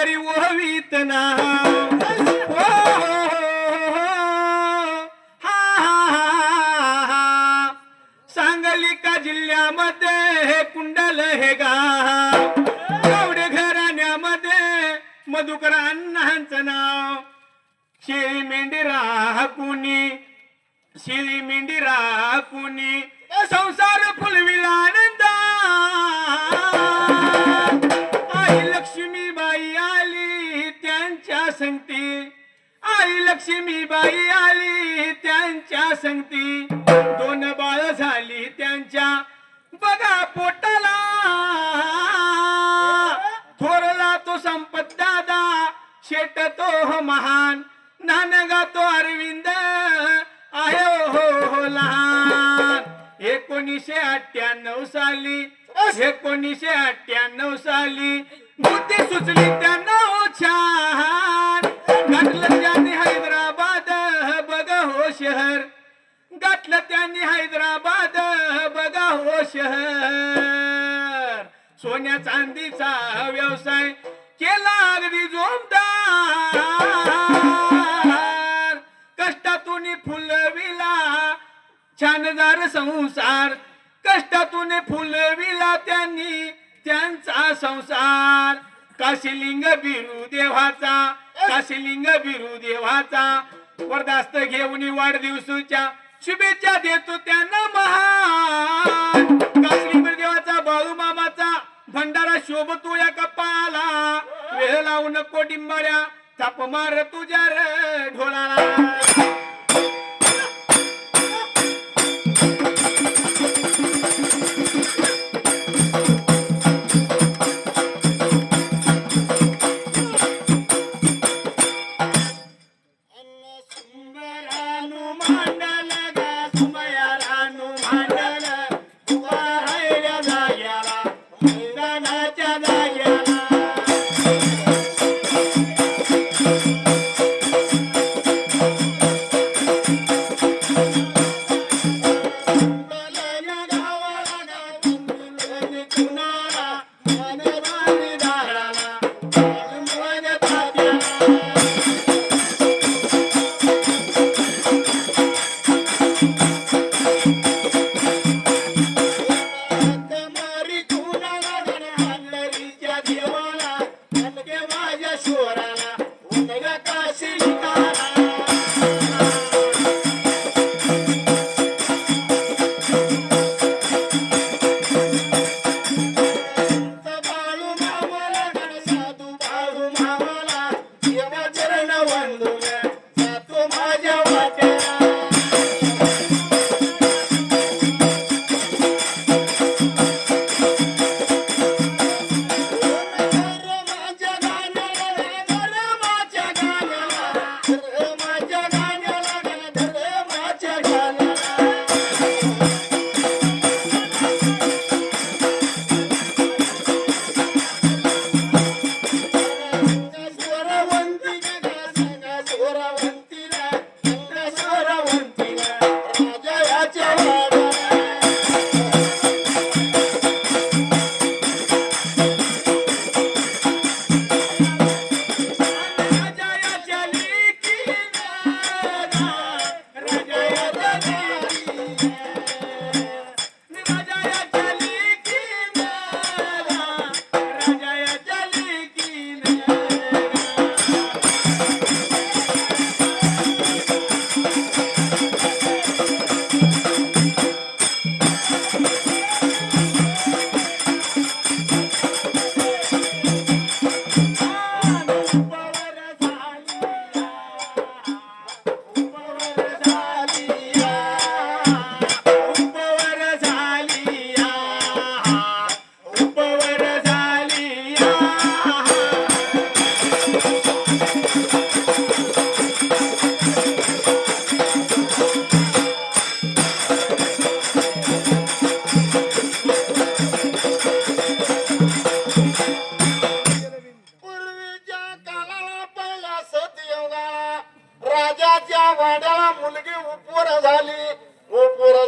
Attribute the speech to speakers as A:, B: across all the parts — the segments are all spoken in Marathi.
A: डोंगरी ओवीत ना ओ, हो, हो, हो, हा, हा, हा, हा. सांगली का जिल्ह्यामध्ये हे कुंडल हे गाव. एवढे घराण्यामध्ये मधुकर अण्णांचं नाव. शेळी मेंढी कुणी शेळी मेंढी कुणी. संसार फुलविला आनंदा. त्यांच्या संगती. आई लक्ष्मी बाई आली त्यांच्या संगती. दोन बाळ झाली त्यांच्या. बघा पोटाला. थोरला तो संपत दादा. शेट तो हो महान. नानगा तो अरविंद. आहे हो हो लहान. एकोणीसशे अठ्ठ्याण्णव साली. एकोणीसशे अठ्ठ्याण्णव साली. बुद्धी सुचली त्यांना हो. छान घातलं त्यांनी हैदराबाद बघ हो शहर. गाठलं त्यांनी हैदराबाद बघा हो शहर. सोन्या चांदीचा व्यवसाय केला अगदी जोमदार. कष्टातून फुलविला छानदार संसार. कष्टातून फुलविला त्यांनी त्यांचा संसार. काशीलिंग बिरू देवाचा काशीलिंग बिरू देवाचा. वरदास्त घेऊन वाढदिवसाच्या शुभेच्छा देतो त्यांना महान. काशीलिंग देवाचा बाळू मामाचा भंडारा शोभतो या कपाला. वेळ लावून कोटिंबाऱ्या थाप मार तुझ्या ढोलाला.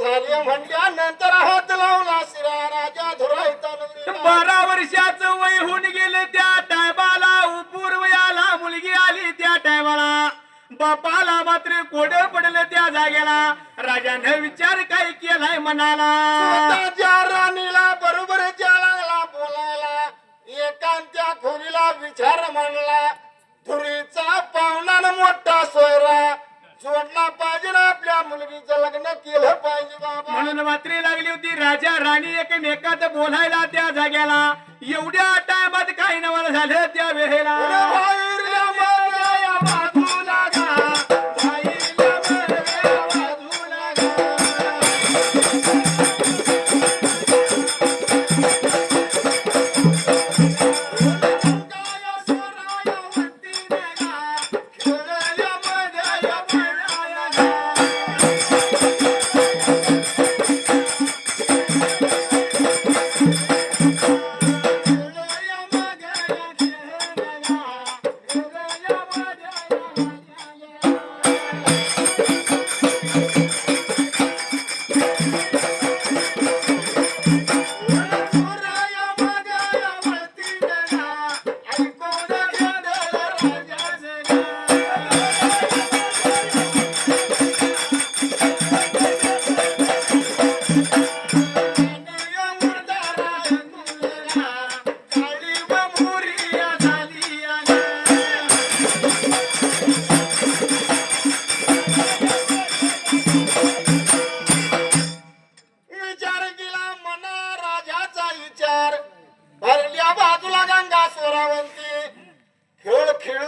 A: झाली म्हटल्यानंतर हात लावला शिरा राजा धुरा
B: बारा वर्षाच वय होऊन गेले त्या टायबाला उपूर्व पूर्वयाला मुलगी आली त्या टायबाला
A: बापाला मात्र कोड पडलं त्या जागेला. राजाने विचार काय केलाय
B: म्हणाला राणीला बरोबर लागला बोलायला एकांत्या खोलीला विचार म्हणला धुरीचा पाहुणा मोठा सोयरा जोडला पाहिजे ना आपल्या मुलगीचं लग्न केलं पाहिजे बाबा.
A: म्हणून मात्री लागली होती राजा राणी एकमेकात बोलायला त्या जाग्याला. एवढ्या टायमात काही नवल झालं त्या वेळेला.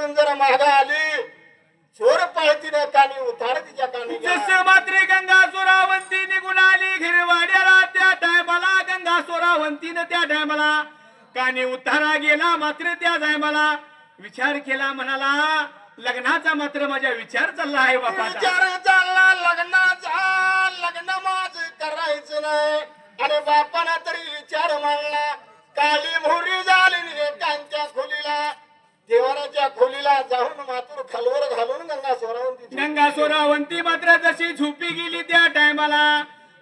B: खेळून जर मागा आली चोर पळतीने कानी उतार तिच्या कानी.
A: जसं मात्र गंगा सोरावंती निघून आली घिरवाड्याला त्या टायमाला गंगा सोरावंतीनं त्या टायमाला काने उतारा गेला मात्र त्या टायमाला विचार केला म्हणाला लग्नाचा मात्र माझा विचार चालला आहे बापाचा.
B: विचार चालला लग्नाचा लग्न माझ करायचं नाही. आणि बापाना तरी विचार मांडला काली मोहरी झाली नि एकांच्या खोलीला. देवाराच्या खोलीला जाऊन मातूर खालवर घालून गंगा सोरावंती
A: गंगा सोरावंती मात्र जशी झोपी गेली त्या टायमाला.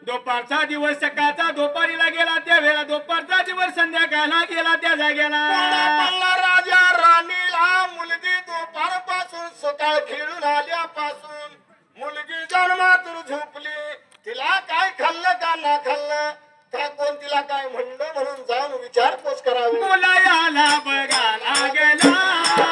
A: दुपारचा दिवस सकाळचा दुपारीला गेला त्या वेळेला दुपारचा दिवस संध्याकाळला गेला त्या जागेला
B: राजा राणीला. मुलगी दुपारपासून सकाळ खेळून आल्यापासून मुलगी जन्मातून झोपली. तिला काय खाल्लं का ना खाल्लं? का कोण तिला काय म्हणलं म्हणून जाऊन विचारपूस करावी.
A: मुलायाला बघायला गेला.
B: लागला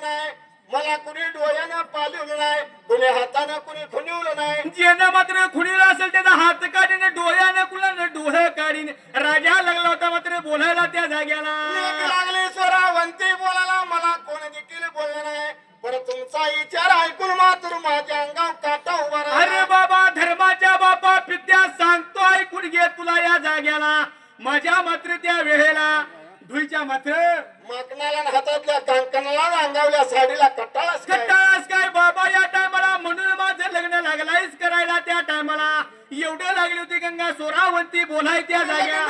B: नाही. मला कुणी डोळ्यानं पालवलं नाही कुणी हातानं कुणी खुनिवलं नाही.
A: ज्यानं मात्र खुणी गंगा सोरावंती बोलाय त्या जाग्या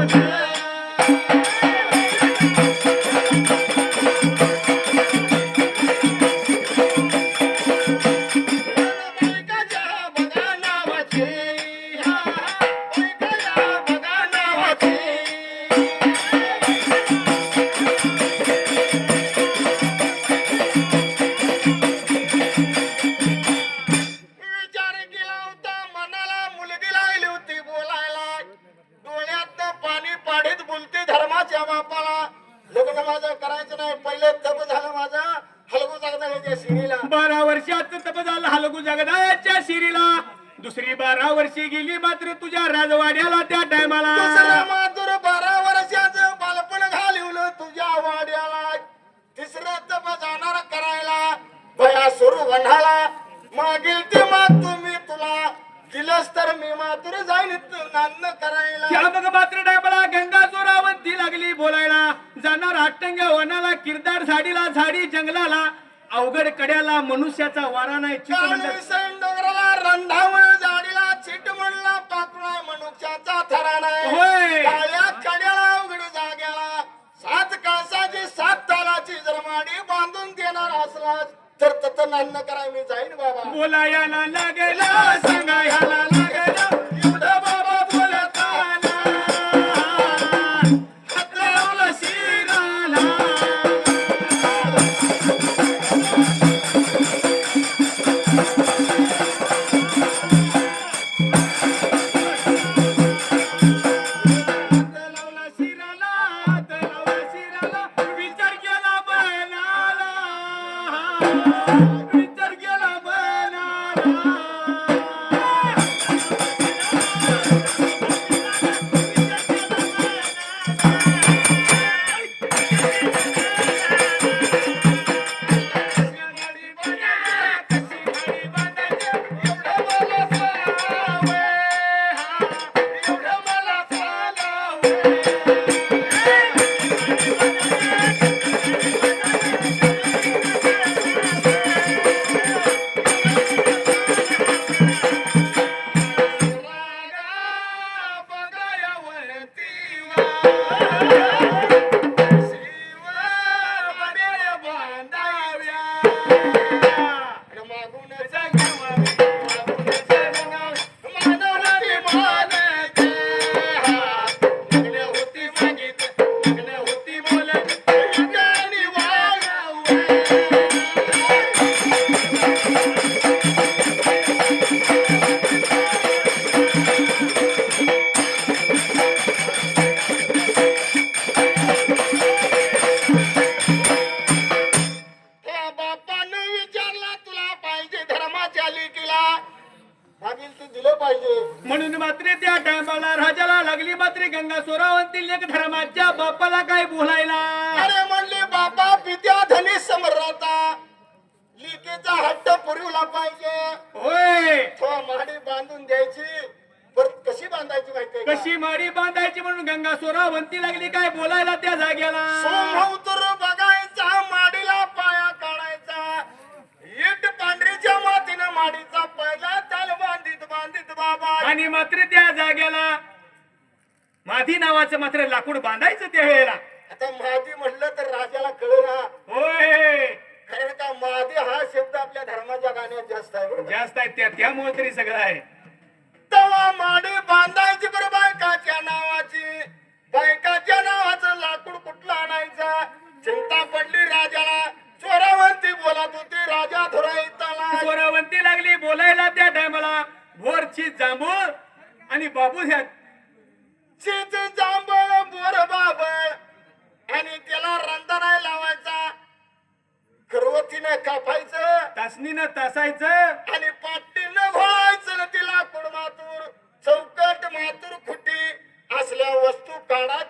B: विचार
A: बारा वर्षात तप झालं हलगू जगदाच्या शिरीला. दुसरी बारा वर्षी गेली मात्र तुझ्या राजवाड्याला त्या टायमाला.
B: मातुर बारा वर्षाचं बालपण घालवलं तुझ्या वाड्याला. तिसरं तप जाणार करायला. भया सुरू मागील ते माग तुम्ही तुला दिलंस तर मी मात्र जाईन नान्न करायला.
A: मग मात्र टायमाला गंगा चोरावंती लागली बोलायला. जाणार अट्टंग वनाला किरदार झाडीला झाडी जंगलाला. अवघड कड्याला मनुष्याचा वारा नाही चित
B: डोंगराला रंधावळ चिट म्हणला पाकळा मनुष्याचा थरा नाही.
A: होय.
B: काळ्या कड्याला अवघड जाग्याला सात कळसाची सात तालाची जरमाडी बांधून देणार असला. तर तत नान्न कराय मी जाईन बाबा.
A: बोलायला लागला सांगायला मागील ते दिलं पाहिजे. म्हणून मात्र त्या टायमाला राजाला लागली
B: मात्र
A: गंगा सोरावंतील एक धर्माच्या बापाला काय बोलायला?
B: अरे म्हणले बापा पित्या धनी समर्राता लिकेचा हट्ट पुरवला पाहिजे.
A: होय.
B: माडी बांधून द्यायची. कशी बांधायची माहिती
A: कशी माडी बांधायची म्हणून गंगा सोरावंती लागली काय बोलायला त्या जागेला?
B: तर बघायचा माडीला पाया काढायचा. इट पांढरीच्या मातीनं माडीचा पहिला
A: आणि मात्र त्या जाग्याला माधी नावाचं मात्र लाकूड बांधायचं त्या वेळेला.
B: आता मादी म्हटलं तर राजाला कळना
A: होय.
B: कारण का मादी हा शब्द आपल्या धर्माच्या गाण्यात जास्त आहे
A: जास्त आहेत त्या त्यामुळे तरी सगळं आहे.
B: तेव्हा माडी बांधायची बरं बायकाच्या नावाची. बायकाच्या नावाचं लाकूड कुठलं आणायचं? चिंता पडली राजाला. चोरावंती बोलत होती राजा धुराईताला
A: सोरावंती लागली बोलायला त्या टायमाला भोरची जांभूळ आणि बाबू ह्या
B: चिच जांभळ बोर बाबळ. आणि त्याला रंधा नाही लावायचा. खरवतीनं कापायचं.
A: तासनीनं तासायचं.
B: आणि पाटीनं घोळायचं ना ती लाकूड मातूर चौकट मातूर खुटी असल्या वस्तू काढा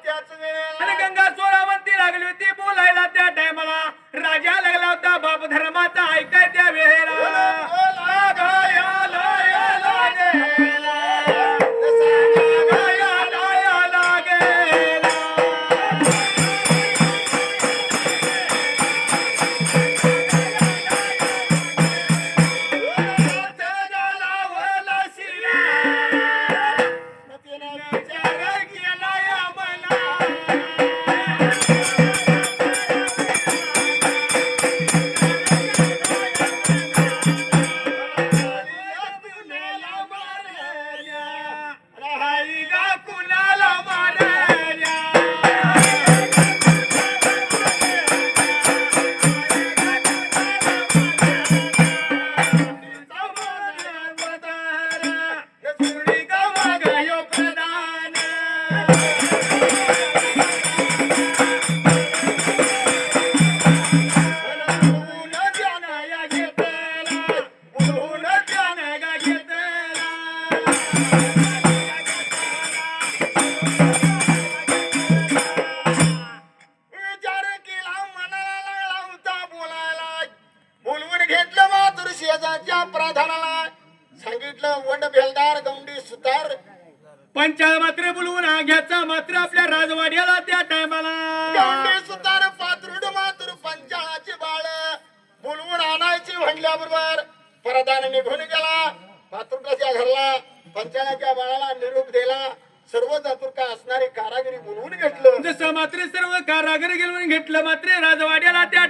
B: बोलवून घेतलं. म्हणजे
A: जसं मात्र सर्व कारागर घेऊन घेतलं मात्र. राजवाड्याला त्या